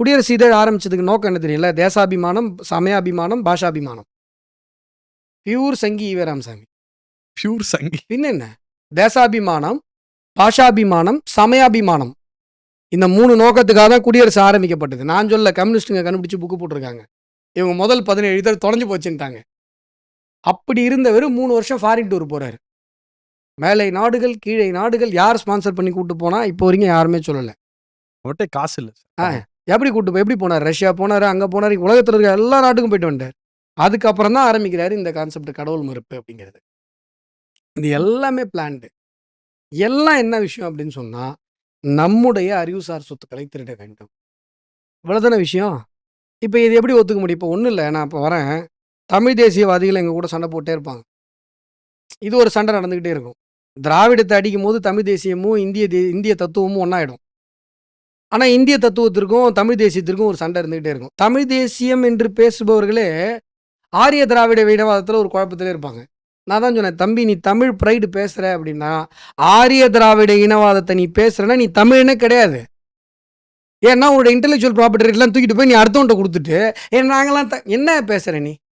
குடியரசு இதழ் ஆரம்பிச்சதுக்கு நோக்கம் என்ன தெரியல தேசாபிமானம் சமயாபிமானம் பாஷாபிமானம். பியூர் சங்கி ஈவே ராமசாமி பியூர் சங்கி. என்ன? தேசாபிமானம் பாஷாபிமானம் சமயாபிமானம். இந்த மூணு நோக்கத்துக்காக தான் குடியரசு ஆரம்பிக்கப்பட்டது. நான் சொல்ல கம்யூனிஸ்ட்டுங்க கண்டுபிடிச்சு புக்கு போட்டிருக்காங்க. இவங்க முதல் பதினேழு இதழ் தொலைஞ்சு போச்சுன்ட்டாங்க. அப்படி இருந்தவர் மூணு வருஷம் ஃபாரின் டூர் போறாரு. மேலை நாடுகள் கீழே நாடுகள் யார் ஸ்பான்சர் பண்ணி கூட்டு போனா இப்போ வரைக்கும் யாருமே சொல்லலை. அவர்கிட்ட காசு இல்ல ஆ. எப்படி கூட்டு போய் எப்படி போனார்? ரஷ்யா போனார் அங்கே போனார் உலகத்தில் இருக்கிற எல்லா நாட்டுக்கும் போயிட்டு வந்தார் அதுக்கப்புறம் தான் ஆரம்பிக்கிறாரு இந்த கான்செப்ட் கடவுள் மறுப்பு அப்படிங்கிறது. இது எல்லாமே பிளான்டு எல்லாம் என்ன விஷயம் அப்படின்னு சொன்னால் நம்முடைய அறிவுசார் சொத்துக்களை திருட வேண்டும். இவ்வளோதான விஷயம்? இப்போ இது எப்படி ஒத்துக்க முடியும்? இப்போ ஒன்றும் இல்லை நான் இப்போ வரேன். தமிழ் தேசியவாதிகள் எங்கள் கூட சண்டை போட்டே இருப்பாங்க. இது ஒரு சண்டை நடந்துக்கிட்டே இருக்கும். திராவிடத்தை அடிக்கும் போது தமிழ் தேசியமும் இந்திய தே இந்திய தத்துவமும் ஒன்றாயிடும் ஆனால் இந்திய தத்துவத்திற்கும் தமிழ் தேசியத்திற்கும் ஒரு சண்டை இருந்துகிட்டே இருக்கும். தமிழ் தேசியம் என்று பேசுபவர்களே ஆரிய திராவிட இனவாதத்தில் ஒரு குழப்பத்திலே இருப்பாங்க. நான் தான் சொன்னேன் தம்பி நீ தமிழ் ப்ரைடு பேசுகிற அப்படின்னா ஆரிய திராவிட இனவாதத்தை நீ பேசுறேன்னா நீ தமிழ்னே கிடையாது. ஏன்னா உன்னோட இன்டெலெக்சுவல் ப்ராப்பர்ட்டி எல்லாம் தூக்கிட்டு போய் நீ அடுத்தவன்ட்ட கொடுத்துட்டு ஏன் நாங்களாம் த என்ன பேசுகிற நீ?